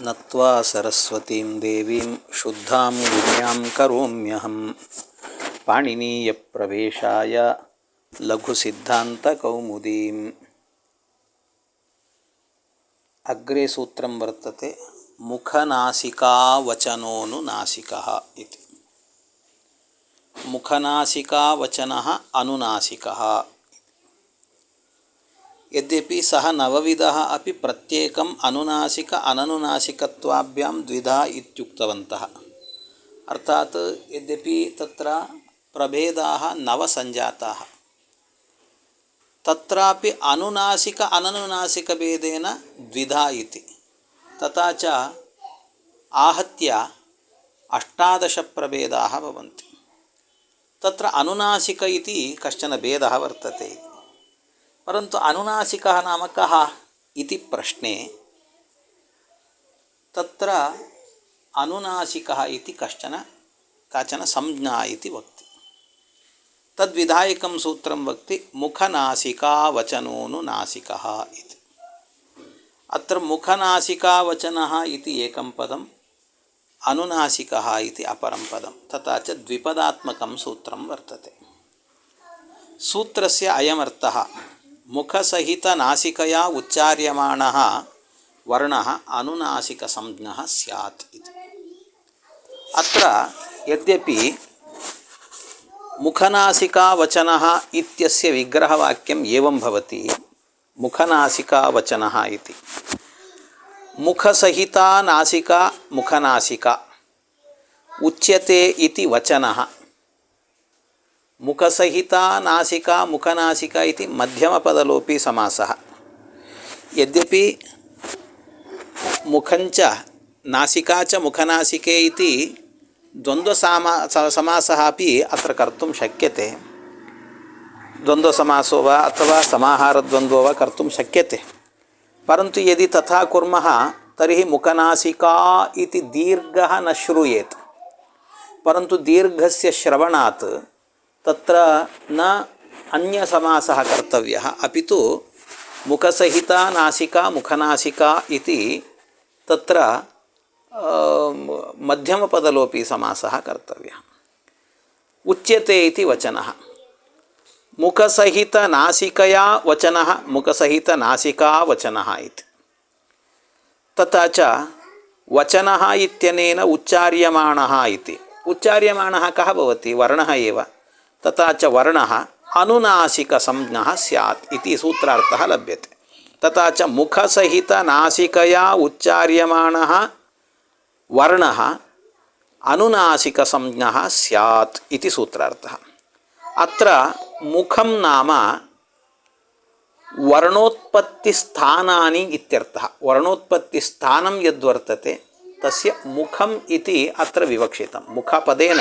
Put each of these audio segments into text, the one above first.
నత్వా సరస్వతీం దేవీం శుద్ధాం విజ్ఞాం కరోమ్యహం పాణినీయ ప్రవేశాయ లఘు సిద్ధాంత కౌముదీం అగ్రే సూత్రం వర్తతే ముఖనాసికా వచనోను నాసిక ఇది ముఖనాసికా అనునాసిక यद्यपि सः नवविधः अपि प्रत्येकम् अनुनासिक अननुनासिकत्वाभ्यां द्विधा इत्युक्तवन्तः। अर्थात् यद्यपि तत्र प्रभेदाः नवसञ्जाताः तत्रापि अनुनासिक अननुनासिकभेदेन द्विधा इति। तथा च आहत्य अष्टादशप्रभेदाः भवन्ति। तत्र अनुनासिक इति कश्चन भेदः वर्तते परन्तु अनुनासिकः नाम कः इति प्रश्ने तत्र अनुनासिकः इति कश्चन काचन संज्ञा इति वक्ति तद्विधायकं सूत्रं वक्ति मुखनासिकावचनोऽनुनासिकः इति अत्र मुखनासिकावचनः इति एकं पदम् अनुनासिकः इति अपरं पदं तथा च द्विपदात्मकं सूत्रं वर्तते सूत्रस्य अयमर्थः ముఖసహిత నాసికయా ఉచ్చార్యమాణ వర్ణ అనునాసిక సంజ్ఞ సత్ అత్ర యద్యపి ముఖనాసికావచన ఇత్య విగ్రహవాక్యం ఏం భవతి? ముఖనాసికావచన ఇది. ముఖసహితనాసిక ముఖనాసిక ఉచ్యతే ఇది వచన. मुखसहिता नासिका मुखनासिका इति मध्यमपदलोपी समासः यद्यपि मुखञ्च नासिका च मुखनासिके इति द्वन्द्वसामा समासः अपि अत्र कर्तुं शक्यते द्वन्द्वसमासो वा अथवा समाहारद्वन्द्वो वा कर्तुं शक्यते परन्तु यदि तथा कुर्मः तर्हि मुखनासिका इति दीर्घः न श्रूयेत् परन्तु दीर्घस्य श्रवणात् ತತ್ರ ನ ಅನ್ಯ ಕರ್ತವ್ಯ ಅಪಿ ತು ಮುಖಸಹಿತ ನಾಸಿಕಾ ಮುಖನಾಸಿಕಾ ಇತಿ ತತ್ರ ಮಧ್ಯಮಪದಲೋಪಿ ಸಮಾಸಃ ಕರ್ತವ್ಯ ಉಚ್ಯತೆ ಇತಿ ವಚನ ಮುಖಸಹಿತ ನಾಸಿಕೆಯ ವಚನ ಮುಖಸಹಿತ ನಾಸಿಕಾ ವಚನ ಇತಿ ತಥಾಚ ವಚನ ಇತ್ಯನೇನ ಉಚ್ಚಾರ್ಯಮಾಣ ಇತಿ ಉಚ್ಚಾರ್ಯಮಾಣ ಕಹ ಭವತಿ ವರ್ಣ ಇವ तथा च वर्णः अनुनासिकसंज्ञः स्यात् इति सूत्रार्थः लभ्यते। तथा च मुखसहितनासिकया उच्चार्यमाणः वर्णः अनुनासिकसंज्ञः स्यात् इति सूत्रार्थः। अत्र मुखं नाम वर्णोत्पत्तिस्थानानि इत्यर्थः। वर्णोत्पत्तिस्थानं यद्वर्तते, तस्य मुखम् इति अत्र विवक्षितं। मुखपदेन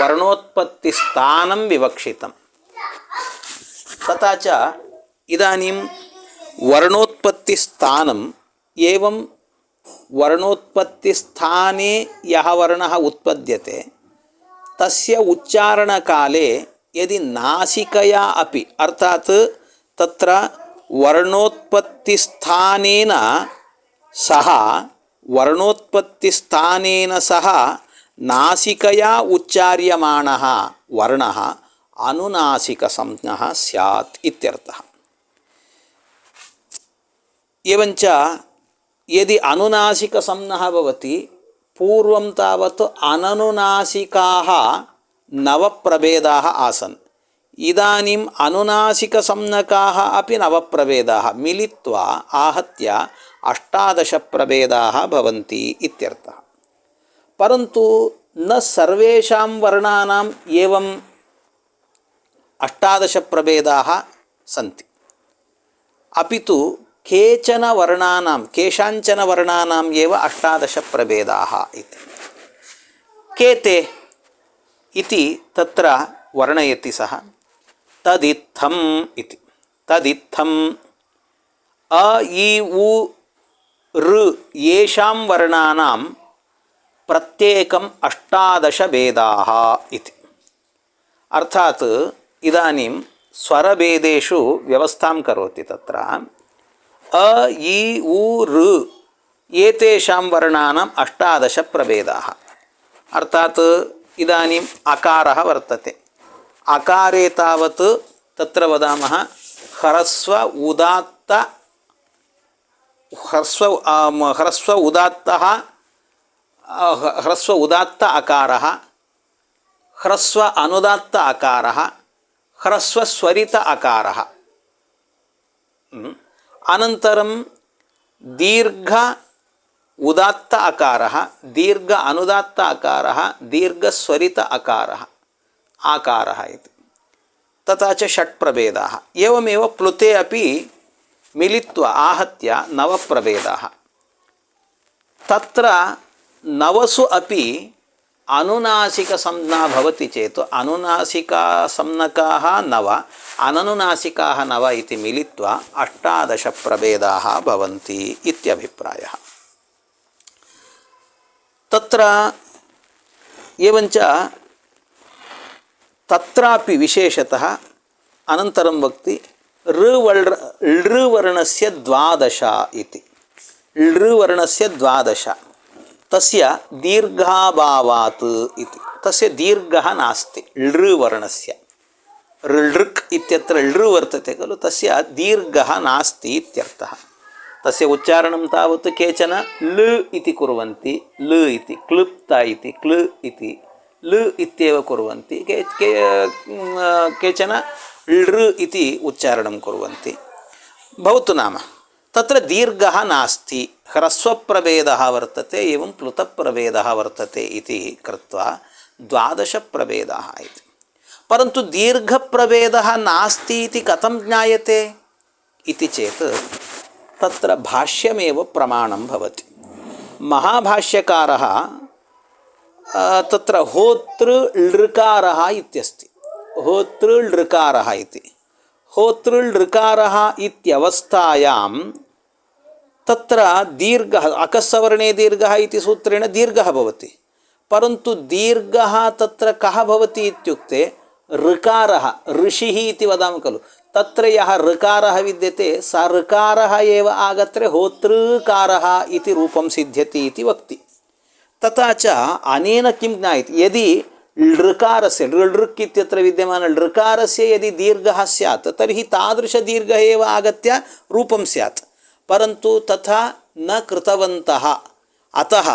वर्णोत्पत्तिस्थानं विवक्षितं तथा च इदानीं वर्णोत्पत्तिस्थानम् एवं वर्णोत्पत्तिस्थाने यः वर्णः उत्पद्यते तस्य उच्चारणकाले यदि नासिकया अपि अर्थात् तत्र वर्णोत्पत्तिस्थानेन सह वर्णोत्पत्तिस्थानेन सह नासिकया उच्चार्यमाणः वर्णः अनुनासिकसंज्ञः स्यात् इत्यर्थः एवञ्च यदि अनुनासिकसंज्ञः भवति पूर्वं तावत् अननुनासिकाः नवप्रभेदाः आसन् इदानीम् अनुनासिकसंज्ञकाः अपि नवप्रभेदाः मिलित्वा आहत्य अष्टादशप्रभेदाः भवन्ति इत्यर्थः ಪರಂತು ನ ಸರ್ವೇಷಾಂ ವರ್ಣಾನಾಂ ಏವಂ ಅಷ್ಟಾದಶ ಪ್ರಭೇದಾ ಸಂತಿ. ಅಪಿತು ಕೇಚನ ವರ್ಣಾನಾಂ, ಕೇಶಾಂಚನ ವರ್ಣಾನಾಂ ಏವ ಅಷ್ಟಾದಶ ಪ್ರಭೇದಾ ಇತಿ. ಕೇತೆ ಇತಿ ತತ್ರ ವರ್ಣಯತಿ ಸಹ. ತದಿತ್ತಂ ಇತಿ. ತದಿತ್ತಂ ಅ, ಇ, ಉ, ಋ ಯೇಷಾಂ ವರ್ಣಾನಾಂ பிரத்யேகம் அஷ்டாதச வேதாக இது அர்த்தாத் இதானிம் ஸ்வரபேதேஷு व्यवस्थां करोति तत्र अ इ उ ऋ एतेषां वर्णानाम् अष्टादशप्रभेदाः अर्थात् इदानीम् अकारः वर्तते अकारे तावत् तत्र वदामः ह्रस्व उदात्त ह्रस्व ह्रस्व उदात्तः హ్రస్వ ఉదాత్త అకార హ్రస్వ అనుదాత్త అకార హ్రస్వ స్వరిత అకార. అనంతరం దీర్ఘ ఉదాత్త అకార దీర్ఘ అనుదాత్త అకార దీర్ఘ స్వరిత అకార ఆకార ఇది. తథా చ షట్ ప్రభేద. ఏమేవ ప్లుతే అపి మిలిత్వ ఆహత్య నవ ప్రభేద తత్ర ನವಸು ಅಪಿ ಅನುನಾಸಿಕ ಸಂಜ್ಞಾ ಭವತಿ ಚೇತು. ಅನುನಾಸಿಕ ಸಂಜ್ಞಕಾ ನವ, ಅನನುನಾಸಿಕ ನವ ಇತಿ ಮಿಲಿತ್ವ, ಅಷ್ಟಾದಶ ಪ್ರಭೇದಾ ಭವಂತಿ ಇತ್ಯಭಿಪ್ರಾಯ ತತ್ರ ಏವಂಚ ತತ್ರಾಪಿ ವಿಶೇಷತಃ ಅನಂತರಂ ವಕ್ತಿ ಋವರ್ಣ ಳೃವರ್ಣಸ್ಯ ದ್ವಾದಶ ಇತಿ. ಳೃವರ್ಣಸ್ಯ ದ್ವಾದಶ. ತಸ್ಯ ದೀರ್ಘಾಭಾವಾತ್ ಇತಿ. ತಸ್ಯ ದೀರ್ಘ ನಾಸ್ತಿ. ಳೃ ವರ್ಣಸ್ಯ ಋಳೃಕ್ ಇತ್ಯತ್ರ ಳೃ ವರ್ತತೆ ಖಲು ತಸ್ಯ ದೀರ್ಘ ನಾಸ್ತಿ ಇತ್ಯರ್ಥ. ತಸ್ಯ ಉಚ್ಚಾರಣಂ ತಾವತ್ತು ಕೇಚನ ಲ್ ಇತಿ ಕುರುವಂತಿ ಲ್ ಇತಿ, ಕ್ಲುಪ್ತ ಇತಿ, ಕ್ಲ್ ಇತಿ ಲ್ ಇತ್ಯೇವ ಕುರುವಂತಿ, ಕೇ ಕೇಚನ ಳೃ ಇತಿ ಉಚ್ಚಾರಣಂ ಕುರುವಂತಿ. ಭವತ್ತು ನಾಮ. ತತ್ರ ದೀರ್ಘ ನಾಸ್ತಿ, ಹ್ರಸ್ವಪ್ರಭೇದ ವರ್ತತೆ, ಏವಂ ಪ್ಲುತಪ್ರಭೇದ ವರ್ತತೆ ಇತಿ ಕೃತ್ವ ದ್ವಾದಶ ಪ್ರಭೇದ ಇದೆ ಪರಂತು ದೀರ್ಘ ಪ್ರಭೇದ ನಾಸ್ತಿ ಇತಿ ಕಥಂ ಜ್ಞಾಯತೆ? ಇತಿ ಚೇತ್ ತತ್ರ ಭಾಷ್ಯಮೇವ ಪ್ರಮಾಣಂ ಭವತಿ. ಮಹಾಭಾಷ್ಯಕಾರ ತತ್ರ ಹೋತೃ ಲೃಕಾರ ಇತ್ಯಸ್ತಿ. ಹೋತೃ ಲೃಕಾರ ಇತಿ. ಹೋತೃ ಲೃಕಾರ ಇತ್ಯವಸ್ಥಾಯಾಂ ತತ್ರ ದೀರ್ಘ ಅಕಸ್ಸವರ್ಣೇ ದೀರ್ಘ ಇತಿ ಸೂತ್ರೇಣ ದೀರ್ಘ ಭವತಿ ಪರಂತು ದೀರ್ಘ ತತ್ರ ಕಹ ಭವತಿ ಇತ್ಯುಕ್ತೆ ಋಕಾರ ಋಷಿ ಇತಿ ವದಾಮ ಖಲು ತತ್ರ ಯಹ ಋಕಾರ ವಿದ್ಯತೆ ಸ ಋಕಾರ ಏವ ಆಗತ್ರೆ ಹೋತೃಕಾರ ಇತಿ ರೂಪಂ ಸಿದ್ಧತಿ ಇತಿ ವಕ್ತಿ ತಥಾಚ ಅನೇನ ಕಿಂ ಜ್ಞಾಯಿತು ಯದಿ ಲೃಕಾರಸ್ಯ ಲೃಕ್ ಇತ್ಯತ್ರ ವಿದ್ಯಮಾನ ಲೃಕಾರಸ್ಯ ಯದಿ ದೀರ್ಘ ಸ್ಯಾತ್ ತರ್ಹಿ ತಾದೃಶ ದೀರ್ಘ ಏವ ಆಗತ್ಯ ರೂಪಂ ಸ್ಯಾತ್ परन्तु तथा न कृतवन्तः। अतः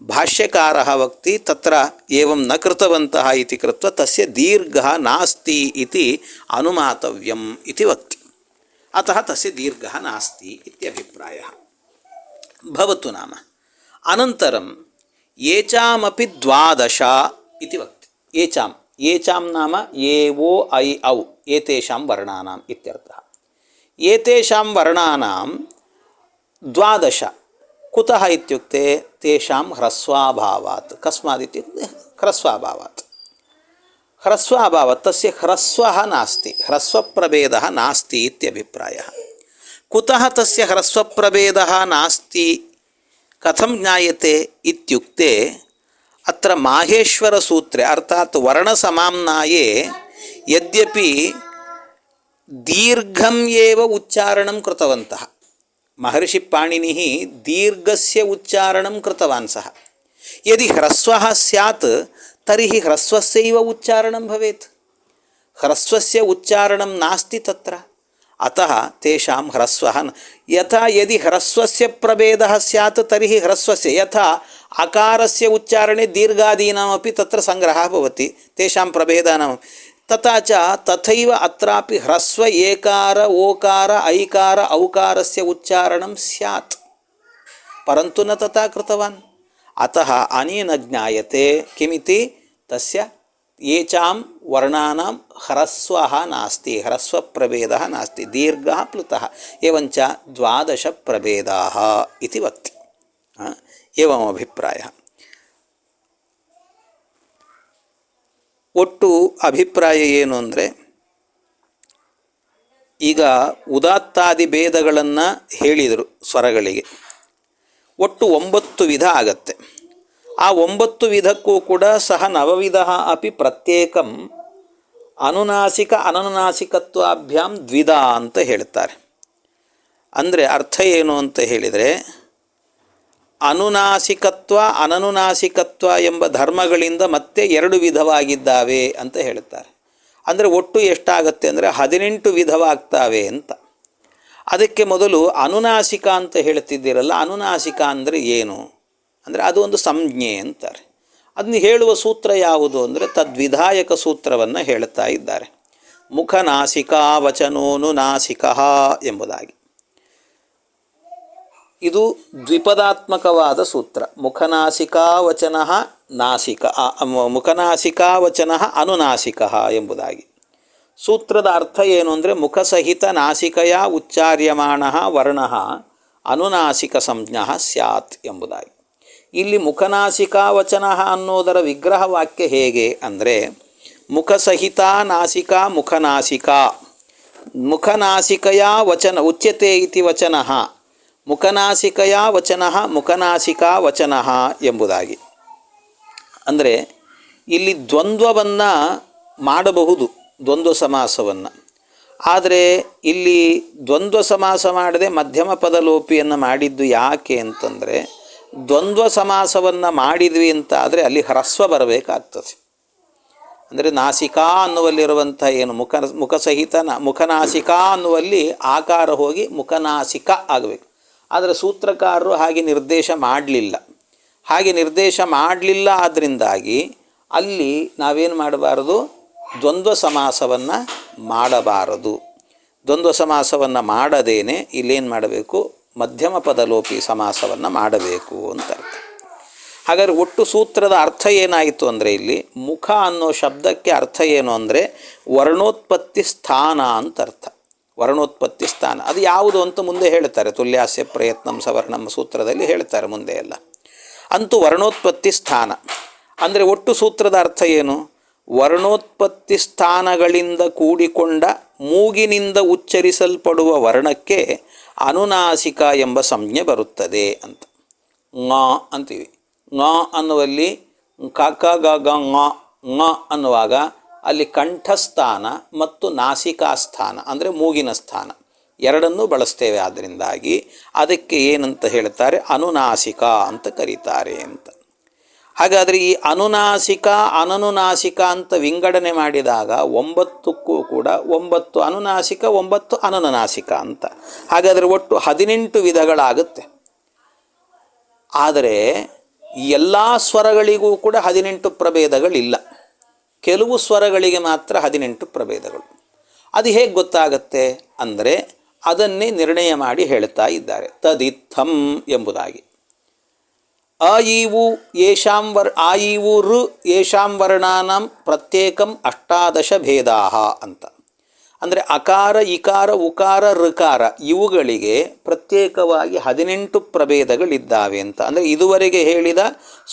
భాష్యకారः వక్తి తత్ర ఏవం న కృతవంతః ఇది కృత్వా తస్య దీర్ఘः నాస్తి ఇది అనుమాతవ్యం ఇది వక్తి అతః తస్య దీర్ఘः నాస్తి ఇత్యభిప్రాయः భవతు నామ అనంతరం ఏచామపి ద్వాదశ ఇది వక్తి ఏచాం ఏచాం నామ ఏ ఓ ఐ ఔ ఏతేషాం వర్ణానాం ఇత్యర్థ ఏతేషాం వర్ణానాం द्वादश। कुतः इत्युक्ते तेषां ह्रस्वाभावात्। कस्मात् इत्युक्ते ह्रस्वाभावात्। ह्रस्वाभावात्, तस्य ह्रस्वः नास्ति। ह्रस्वप्रभेदः नास्ति इत्यभिप्रायः। कुतः तस्य ह्रस्वप्रभेदः नास्ति? कथं ज्ञायते इत्युक्ते, अत्र माहेश्वरसूत्रे, अर्थात् वर्णसमाम्नाये, यद्यपि दीर्घम् एव उच्चारणं कृतवन्तः। మహర్షి పాణిని దీర్ఘస్య ఉచ్చారణం కృతవాన్ సహ. యది హ్రస్వ సత్ తర్హి హ్రస్వస్యవ ఉచ్చారణం భవత్. హ్రస్వస్య ఉచ్చారణం నాస్తి తత్ర. అత తేషాం హ్రస్వ యథా యది హ్రస్వస్య ప్రభేద సత్ తర్హి హ్రస్వస్య. యథా అకారస్య ఉచ్చారణే దీర్ఘాదీనామీ తత్ర సంగ్రహ భవతి. తేషాం ప్రభేదానం तथा च तथैव अत्रापि ह्रस्व एकार, ओकार, ऐकार, औकारस्य उच्चारणं स्यात्। परन्तु न तथा कृतवान्। अतः अनेन ज्ञायते किमिति तस्य येषां वर्णानां ह्रस्वः नास्ति, ह्रस्वप्रभेदः नास्ति, दीर्घः प्लुतः, एवञ्च द्वादशप्रभेदाः इति वक्ति। एवमभिप्रायः। ಒಟ್ಟು ಅಭಿಪ್ರಾಯ ಏನು ಅಂದರೆ, ಈಗ ಉದಾತ್ತಾದಿ ಭೇದಗಳನ್ನು ಹೇಳಿದರು ಸ್ವರಗಳಿಗೆ. ಒಟ್ಟು ಒಂಬತ್ತು ವಿಧ ಆಗತ್ತೆ. ಆ ಒಂಬತ್ತು ವಿಧಕ್ಕೂ ಕೂಡ ಸಹ ನವವಿಧ ಅಪಿ ಪ್ರತ್ಯೇಕಂ ಅನುನಾಸಿಕ ಅನನುನಾಸಿಕತ್ವಾಭ್ಯಾಂ ದ್ವಿಧ ಅಂತ ಹೇಳ್ತಾರೆ. ಅಂದರೆ ಅರ್ಥ ಏನು ಅಂತ ಹೇಳಿದರೆ ಅನುನಾಸಿಕತ್ವ, ಅನನುನಾಸಿಕತ್ವ ಎಂಬ ಧರ್ಮಗಳಿಂದ ಮತ್ತೆ ಎರಡು ವಿಧವಾಗಿದ್ದಾವೆ ಅಂತ ಹೇಳುತ್ತಾರೆ. ಅಂದರೆ ಒಟ್ಟು ಎಷ್ಟಾಗತ್ತೆ ಅಂದರೆ ಹದಿನೆಂಟು ವಿಧವಾಗ್ತಾವೆ ಅಂತ. ಅದಕ್ಕೆ ಮೊದಲು ಅನುನಾಸಿಕ ಅಂತ ಹೇಳ್ತಿದ್ದೀರಲ್ಲ ಅನುನಾಸಿಕ ಅಂದರೆ ಏನು? ಅಂದರೆ ಅದು ಒಂದು ಸಂಜ್ಞೆ ಅಂತಾರೆ. ಅದನ್ನು ಹೇಳುವ ಸೂತ್ರ ಯಾವುದು ಅಂದರೆ ತದ್ವಿಧಾಯಕ ಸೂತ್ರವನ್ನು ಹೇಳ್ತಾ ಇದ್ದಾರೆ. ಮುಖನಾಸಿಕಾ ವಚನೋನುನಾಸಿಕ ಎಂಬುದಾಗಿ. ಇದು ದ್ವಿಪದಾತ್ಮಕವಾದ ಸೂತ್ರ. ಮುಖನಾಸಿಕಾ ವಚನ ನಾಸಿಕ ಮುಖನಾಸಿಕಾವಚನ ಅನುನಾಸಿಕ ಎಂಬುದಾಗಿ. ಸೂತ್ರದ ಅರ್ಥ ಏನು ಅಂದರೆ ಮುಖಸಹಿತ ನಾಸಿಕೆಯ ಉಚ್ಚಾರ್ಯಮಾಣ ವರ್ಣ ಅನುನಾಸಿಕ ಸಂಜ್ಞ ಸ್ಯಾತ್ ಎಂಬುದಾಗಿ. ಇಲ್ಲಿ ಮುಖನಾಸಿಕಾ ವಚನ ಅನ್ನೋದರ ವಿಗ್ರಹ ವಾಕ್ಯ ಹೇಗೆ ಅಂದರೆ ಮುಖಸಹಿತ ನಾಸಿಕಾ ಮುಖನಾಸಿಕಾ. ಮುಖನಾಸಿಕೆಯ ವಚನ ಉಚ್ಯತೆ ಇತಿ ವಚನ ಮುಖನಾಸಿಕಯ ವಚನ ಮುಖನಾಸಿಕಾ ವಚನ ಎಂಬುದಾಗಿ. ಅಂದರೆ ಇಲ್ಲಿ ದ್ವಂದ್ವವನ್ನು ಮಾಡಬಹುದು, ದ್ವಂದ್ವ ಸಮಾಸವನ್ನು. ಆದರೆ ಇಲ್ಲಿ ದ್ವಂದ್ವ ಸಮಾಸ ಮಾಡದೆ ಮಧ್ಯಮ ಪದಲೋಪಿಯನ್ನು ಮಾಡಿದ್ದು ಯಾಕೆ ಅಂತಂದರೆ ದ್ವಂದ್ವ ಸಮಾಸವನ್ನು ಮಾಡಿದ್ವಿ ಅಂತ ಆದರೆ ಅಲ್ಲಿ ಹ್ರಸ್ವ ಬರಬೇಕಾಗ್ತದೆ. ಅಂದರೆ ನಾಸಿಕಾ ಅನ್ನುವಲ್ಲಿರುವಂಥ ಏನು ಮುಖ ಮುಖಸಹಿತ ಮುಖನಾಸಿಕಾ ಅನ್ನುವಲ್ಲಿ ಆಕಾರ ಹೋಗಿ ಮುಖನಾಸಿಕ ಆಗಬೇಕು. ಆದರೆ ಸೂತ್ರಕಾರರು ಹಾಗೆ ನಿರ್ದೇಶ ಮಾಡಲಿಲ್ಲ. ಹಾಗೆ ನಿರ್ದೇಶ ಮಾಡಲಿಲ್ಲ ಆದ್ದರಿಂದಾಗಿ ಅಲ್ಲಿ ನಾವೇನು ಮಾಡಬಾರದು? ದ್ವಂದ್ವ ಸಮಾಸವನ್ನು ಮಾಡಬಾರದು. ದ್ವಂದ್ವ ಸಮಾಸವನ್ನು ಮಾಡದೇನೆ ಇಲ್ಲೇನು ಮಾಡಬೇಕು? ಮಧ್ಯಮ ಪದಲೋಪಿ ಸಮಾಸವನ್ನು ಮಾಡಬೇಕು ಅಂತ ಅರ್ಥ. ಹಾಗಾದರೆ ಒಟ್ಟು ಸೂತ್ರದ ಅರ್ಥ ಏನಾಯಿತು ಅಂದರೆ ಇಲ್ಲಿ ಮುಖ ಅನ್ನೋ ಶಬ್ದಕ್ಕೆ ಅರ್ಥ ಏನು ಅಂದರೆ ವರ್ಣೋತ್ಪತ್ತಿ ಸ್ಥಾನ ಅಂತ ಅರ್ಥ. ವರ್ಣೋತ್ಪತ್ತಿ ಸ್ಥಾನ ಅದು ಯಾವುದು ಅಂತ ಮುಂದೆ ಹೇಳ್ತಾರೆ ತುಲ್ಯಾಸ್ಯ ಪ್ರಯತ್ನಂ ಸವರ್ಣಂ ಸೂತ್ರದಲ್ಲಿ ಹೇಳ್ತಾರೆ ಮುಂದೆ ಎಲ್ಲ ಅಂತೂ ವರ್ಣೋತ್ಪತ್ತಿ ಸ್ಥಾನ ಅಂದರೆ ಒಟ್ಟು ಸೂತ್ರದ ಅರ್ಥ ಏನು ವರ್ಣೋತ್ಪತ್ತಿ ಸ್ಥಾನಗಳಿಂದ ಕೂಡಿಕೊಂಡ ಮೂಗಿನಿಂದ ಉಚ್ಚರಿಸಲ್ಪಡುವ ವರ್ಣಕ್ಕೆ ಅನುನಾಸಿಕ ಎಂಬ ಸಂಜ್ಞೆ ಬರುತ್ತದೆ ಅಂತ ङ ಅಂತೀವಿ ङ ಅನ್ನುವಲ್ಲಿ ಕ ಕ ಗ ಗ ङ ङ ಅನ್ನುವಾಗ ಅಲ್ಲಿ ಕಂಠಸ್ಥಾನ ಮತ್ತು ನಾಸಿಕಾ ಸ್ಥಾನ ಅಂದರೆ ಮೂಗಿನ ಸ್ಥಾನ, ಎರಡನ್ನೂ ಬಳಸ್ತೇವೆ. ಆದ್ದರಿಂದಾಗಿ ಅದಕ್ಕೆ ಏನಂತ ಹೇಳ್ತಾರೆ? ಅನುನಾಸಿಕ ಅಂತ ಕರೀತಾರೆ ಅಂತ. ಹಾಗಾದರೆ ಈ ಅನುನಾಸಿಕ, ಅನನುನಾಸಿಕ ಅಂತ ವಿಂಗಡಣೆ ಮಾಡಿದಾಗ ಒಂಬತ್ತಕ್ಕೂ ಕೂಡ ಒಂಬತ್ತು ಅನುನಾಸಿಕ, ಒಂಬತ್ತು ಅನನುನಾಸಿಕ ಅಂತ. ಹಾಗಾದರೆ ಒಟ್ಟು ಹದಿನೆಂಟು ವಿಧಗಳಾಗುತ್ತೆ. ಆದರೆ ಎಲ್ಲ ಸ್ವರಗಳಿಗೂ ಕೂಡ ಹದಿನೆಂಟು ಪ್ರಭೇದಗಳಿಲ್ಲ. ಕೆಲವು ಸ್ವರಗಳಿಗೆ ಮಾತ್ರ ಹದಿನೆಂಟು ಪ್ರಭೇದಗಳು. ಅದು ಹೇಗೆ ಗೊತ್ತಾಗತ್ತೆ? ಅಂದರೆ ಅದನ್ನೇ ನಿರ್ಣಯ ಮಾಡಿ ಹೇಳ್ತಾ ಇದ್ದಾರೆ. ತದಿತ್ತಂ ಎಂಬುದಾಗಿ. ಅ ಇವು ಯೇಷಾಂ ವರ್ ಆ ಇವು ಋ ಯೇಷಾಂ ವರ್ಣಾನಾಂ ಪ್ರತ್ಯೇಕಂ ಅಷ್ಟಾದಶ ಭೇದಾ ಅಂತ. ಅಂದರೆ ಅಕಾರ, ಇಕಾರ, ಉಕಾರ, ಋಕಾರ ಇವುಗಳಿಗೆ ಪ್ರತ್ಯೇಕವಾಗಿ ಹದಿನೆಂಟು ಪ್ರಭೇದಗಳಿದ್ದಾವೆ ಅಂತ. ಅಂದರೆ ಇದುವರೆಗೆ ಹೇಳಿದ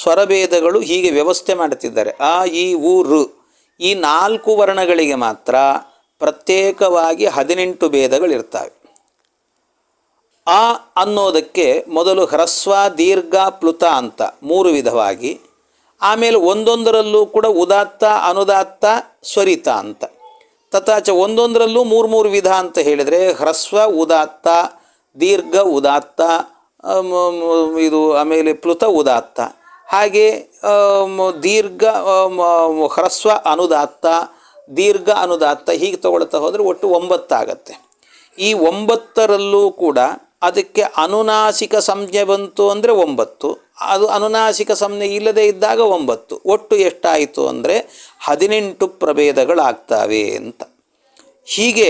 ಸ್ವರಭೇದಗಳು ಹೀಗೆ ವ್ಯವಸ್ಥೆ ಮಾಡುತ್ತಿದ್ದಾರೆ. ಆ ಇ ಋ ಈ ನಾಲ್ಕು ವರ್ಣಗಳಿಗೆ ಮಾತ್ರ ಪ್ರತ್ಯೇಕವಾಗಿ ಹದಿನೆಂಟು ಭೇದಗಳಿರ್ತವೆ. ಆ ಅನ್ನೋದಕ್ಕೆ ಮೊದಲು ಹ್ರಸ್ವ, ದೀರ್ಘ, ಪ್ಲುತ ಅಂತ ಮೂರು ವಿಧವಾಗಿ, ಆಮೇಲೆ ಒಂದೊಂದರಲ್ಲೂ ಕೂಡ ಉದಾತ್ತ, ಅನುದಾತ್ತ, ಸ್ವರಿತ ಅಂತ. ತಥಾಚ ಒಂದೊಂದರಲ್ಲೂ ಮೂರು ಮೂರು ವಿಧ ಅಂತ ಹೇಳಿದರೆ ಹ್ರಸ್ವ, ಉದಾತ್ತ, ದೀರ್ಘ, ಉದಾತ್ತ ಇದು ಆಮೇಲೆ ಪ್ಲುತ, ಉದಾತ್ತ. ಹಾಗೆ ದೀರ್ಘ ಹ್ರಸ್ವ ಅನುದಾತ್ತ, ದೀರ್ಘ ಅನುದಾತ್ತ ಹೀಗೆ ತಗೊಳ್ತಾ ಹೋದರೆ ಒಟ್ಟು ಒಂಬತ್ತಾಗತ್ತೆ. ಈ ಒಂಬತ್ತರಲ್ಲೂ ಕೂಡ ಅದಕ್ಕೆ ಅನುನಾಸಿಕ ಸಂಜ್ಞೆ ಬಂತು ಅಂದರೆ ಒಂಬತ್ತು. ಅದು ಅನುನಾಸಿಕ ಸಂಜ್ಞೆ ಇಲ್ಲದೇ ಇದ್ದಾಗ ಒಂಬತ್ತು. ಒಟ್ಟು ಎಷ್ಟಾಯಿತು ಅಂದರೆ ಹದಿನೆಂಟು ಪ್ರಭೇದಗಳಾಗ್ತವೆ ಅಂತ. ಹೀಗೆ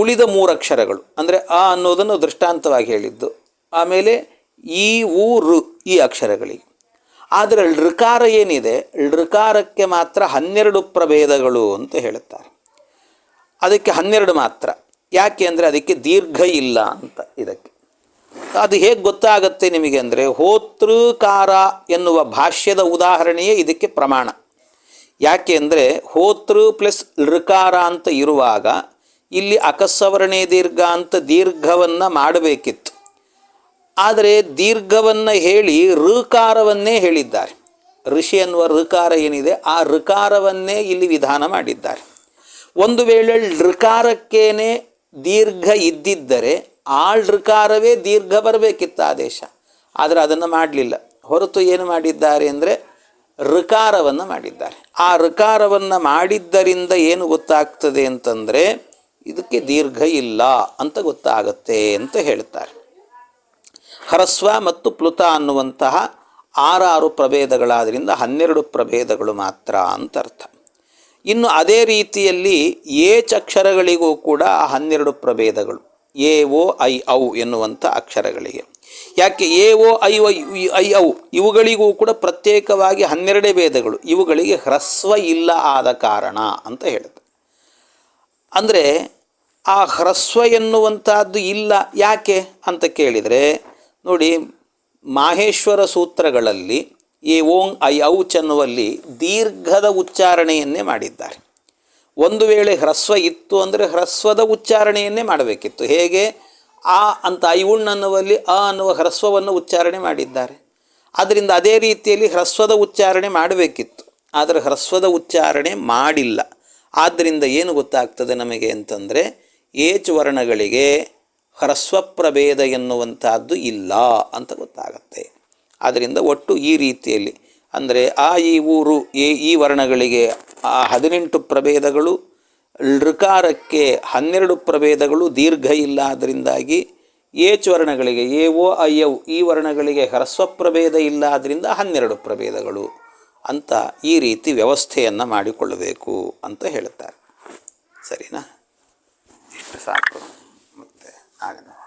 ಉಳಿದ ಮೂರಕ್ಷರಗಳು. ಅಂದರೆ ಆ ಅನ್ನೋದನ್ನು ದೃಷ್ಟಾಂತವಾಗಿ ಹೇಳಿದ್ದು. ಆಮೇಲೆ ಈ ಊರು. ಈ ಅಕ್ಷರಗಳಿಗೆ. ಆದರೆ ಋಕಾರ ಏನಿದೆ? ಋಕಾರಕ್ಕೆ ಮಾತ್ರ ಹನ್ನೆರಡು ಪ್ರಭೇದಗಳು ಅಂತ ಹೇಳುತ್ತಾರೆ. ಅದಕ್ಕೆ ಹನ್ನೆರಡು ಮಾತ್ರ. ಯಾಕೆ ಅಂದರೆ ಅದಕ್ಕೆ ದೀರ್ಘ ಇಲ್ಲ ಅಂತ ಇದಕ್ಕೆ. ಅದು ಹೇಗೆ ಗೊತ್ತಾಗತ್ತೆ ನಿಮಗೆ ಅಂದರೆ ಹೋತೃಕಾರ ಎನ್ನುವ ಭಾಷ್ಯದ ಉದಾಹರಣೆಯೇ ಇದಕ್ಕೆ ಪ್ರಮಾಣ. ಯಾಕೆ ಅಂದರೆ ಹೋತೃ ಪ್ಲಸ್ ಋಕಾರ ಅಂತ ಇರುವಾಗ ಇಲ್ಲಿ ಅಕಸ್ಸವರ್ಣೆ ದೀರ್ಘ ಅಂತ ದೀರ್ಘವನ್ನು ಮಾಡಬೇಕಿತ್ತು. ಆದರೆ ದೀರ್ಘವನ್ನು ಹೇಳಿ ಋಕಾರವನ್ನೇ ಹೇಳಿದ್ದಾರೆ. ಋಷಿ ಅನ್ನುವ ಋಕಾರ ಏನಿದೆ? ಆ ಋಕಾರವನ್ನೇ ಇಲ್ಲಿ ವಿಧಾನ ಮಾಡಿದ್ದಾರೆ. ಒಂದು ವೇಳೆ ಋಕಾರಕ್ಕೇನೆ ದೀರ್ಘ ಇದ್ದಿದ್ದರೆ ಆ ಋಕಾರವೇ ದೀರ್ಘ ಬರಬೇಕಿತ್ತು ಆದೇಶ ಆದರೆ ಅದನ್ನು ಮಾಡಲಿಲ್ಲ. ಹೊರತು ಏನು ಮಾಡಿದ್ದಾರೆ ಅಂದರೆ ಋಕಾರವನ್ನು ಮಾಡಿದ್ದಾರೆ. ಆ ಋಕಾರವನ್ನು ಮಾಡಿದ್ದರಿಂದ ಏನು ಗೊತ್ತಾಗ್ತದೆ ಅಂತಂದರೆ, ಇದಕ್ಕೆ ದೀರ್ಘ ಇಲ್ಲ ಅಂತ ಗೊತ್ತಾಗತ್ತೆ ಅಂತ ಹೇಳ್ತಾರೆ. ಹರಸ್ವ ಮತ್ತು ಪ್ಲುತ ಅನ್ನುವಂತಹ ಆರಾರು ಪ್ರಭೇದಗಳಾದ್ದರಿಂದ ಹನ್ನೆರಡು ಪ್ರಭೇದಗಳು ಮಾತ್ರ ಅಂತ ಅರ್ಥ. ಇನ್ನು ಅದೇ ರೀತಿಯಲ್ಲಿ ಏಚ್ ಅಕ್ಷರಗಳಿಗೂ ಕೂಡ ಹನ್ನೆರಡು ಪ್ರಭೇದಗಳು. ಎ ಓ ಐ ಔ ಎನ್ನುವಂಥ ಅಕ್ಷರಗಳಿಗೆ. ಯಾಕೆ ಎ ಓ ಐ ಐ ಔ ಇವುಗಳಿಗೂ ಕೂಡ ಪ್ರತ್ಯೇಕವಾಗಿ ಹನ್ನೆರಡೇ ಭೇದಗಳು. ಇವುಗಳಿಗೆ ಹ್ರಸ್ವ ಇಲ್ಲ ಆದ ಕಾರಣ ಅಂತ ಹೇಳುತ್ತೆ. ಅಂದರೆ ಆ ಹ್ರಸ್ವ ಎನ್ನುವಂಥದ್ದು ಇಲ್ಲ ಯಾಕೆ ಅಂತ ಕೇಳಿದರೆ ನೋಡಿ, ಮಾಹೇಶ್ವರ ಸೂತ್ರಗಳಲ್ಲಿ ಈ ಓಂ ಐ ಔಚ್ ಅನ್ನುವಲ್ಲಿ ದೀರ್ಘದ ಉಚ್ಚಾರಣೆಯನ್ನೇ ಮಾಡಿದ್ದಾರೆ. ಒಂದು ವೇಳೆ ಹ್ರಸ್ವ ಇತ್ತು ಅಂದರೆ ಹ್ರಸ್ವದ ಉಚ್ಚಾರಣೆಯನ್ನೇ ಮಾಡಬೇಕಿತ್ತು. ಹೇಗೆ? ಆ ಅಂತ ಐವುಣ್ ಅನ್ನುವಲ್ಲಿ ಅ ಅನ್ನುವ ಹ್ರಸ್ವವನ್ನು ಉಚ್ಚಾರಣೆ ಮಾಡಿದ್ದಾರೆ. ಆದ್ದರಿಂದ ಅದೇ ರೀತಿಯಲ್ಲಿ ಹ್ರಸ್ವದ ಉಚ್ಚಾರಣೆ ಮಾಡಬೇಕಿತ್ತು. ಆದರೆ ಹ್ರಸ್ವದ ಉಚ್ಚಾರಣೆ ಮಾಡಿಲ್ಲ. ಆದ್ದರಿಂದ ಏನು ಗೊತ್ತಾಗ್ತದೆ ನಮಗೆ ಅಂತಂದರೆ, ಏಚ್ ವರ್ಣಗಳಿಗೆ ಹ್ರಸ್ವ ಪ್ರಭೇದ ಎನ್ನುವಂಥದ್ದು ಇಲ್ಲ ಅಂತ ಗೊತ್ತಾಗತ್ತೆ. ಆದ್ದರಿಂದ ಒಟ್ಟು ಈ ರೀತಿಯಲ್ಲಿ ಅಂದರೆ ಆ ಈ ಊರು ಎ ಈ ವರ್ಣಗಳಿಗೆ ಆ ಹದಿನೆಂಟು ಪ್ರಭೇದಗಳು, ಋಕಾರಕ್ಕೆ ಹನ್ನೆರಡು ಪ್ರಭೇದಗಳು ದೀರ್ಘ ಇಲ್ಲ ಆದ್ದರಿಂದಾಗಿ ಏಚ್ ವರ್ಣಗಳಿಗೆ ಎ, ಓ, ಐ ಔ ಈ ವರ್ಣಗಳಿಗೆ ಹ್ರಸ್ವ ಪ್ರಭೇದ ಇಲ್ಲ ಆದ್ದರಿಂದ ಹನ್ನೆರಡು ಪ್ರಭೇದಗಳು ಅಂತ ಈ ರೀತಿ ವ್ಯವಸ್ಥೆಯನ್ನು ಮಾಡಿಕೊಳ್ಳಬೇಕು ಅಂತ ಹೇಳ್ತಾರೆ. ಸರಿನಾ? ಇಷ್ಟು ಸಾಕು. ಮತ್ತೆ ಆಗಲ್ಲ